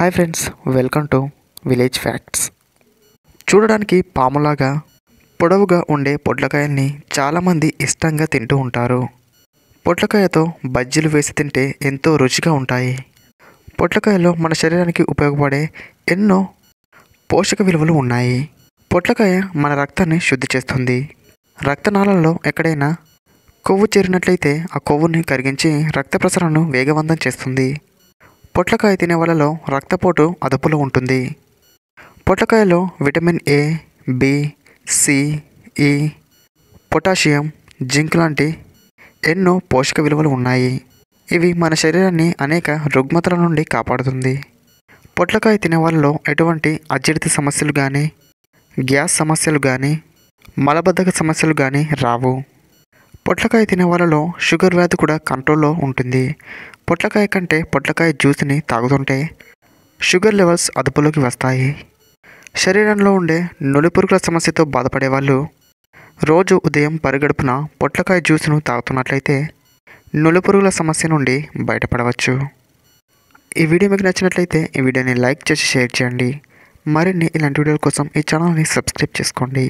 Hi friends welcome to village facts చూడడానికి పాములాగా పొడవుగా ఉండే పొట్లకాయల్ని చాలామంది ఇష్టంగా తింటూ ఉంటారు. పొట్లకాయతో బజ్జీలు వేసి తింటే ఎంతో రుచిగా ఉంటాయి. పొట్లకాయలో మన శరీరానికి ఉపయోగపడే ఎన్నో పోషక విలువలు ఉన్నాయి. పొట్లకాయ మన రక్తాన్ని శుద్ధి చేస్తుంది. రక్తనాళాల్లో ఎక్కడైనా కొవ్వు చేరినట్లయితే ఆ కొవ్వుని కరిగించి రక్త ప్రసరణను వేగవంతం చేస్తుంది. పొట్లకాయ తినే వాళ్ళలో రక్తపోటు అదుపులో ఉంటుంది. పొట్లకాయలో vitamin A B C E potassium zinc లాంటి ఎన్నో పోషక విలువలు ఉన్నాయి. ఇవి మన శరీరాన్ని అనేక రుగ్మతల నుండి కాపాడుతుంది. పొట్లకాయ తినే వాళ్ళలో ఎటువంటి అజీర్తి సమస్యలు కానీ గ్యాస్ సమస్యలు కానీ మలబద్ధక సమస్యలు కానీ రావు. పొట్లకాయ తినే వాళ్ళలో షుగర్ వ్యాధి కూడా కంట్రోల్లో ఉంటుంది. పొట్లకాయ కంటే పొట్లకాయ జ్యూస్ని తాగుతుంటే షుగర్ లెవెల్స్ అదుపులోకి వస్తాయి. శరీరంలో ఉండే నులిపురుగుల సమస్యతో బాధపడే వాళ్ళు రోజు ఉదయం పరిగడుపున పొట్లకాయ జ్యూస్ను తాగుతున్నట్లయితే నులిపురుగుల సమస్య నుండి బయటపడవచ్చు. ఈ వీడియో మీకు నచ్చినట్లయితే ఈ వీడియోని లైక్ చేసి షేర్ చేయండి. మరిన్ని ఇలాంటి వీడియోల కోసం ఈ ఛానల్ని సబ్స్క్రైబ్ చేసుకోండి.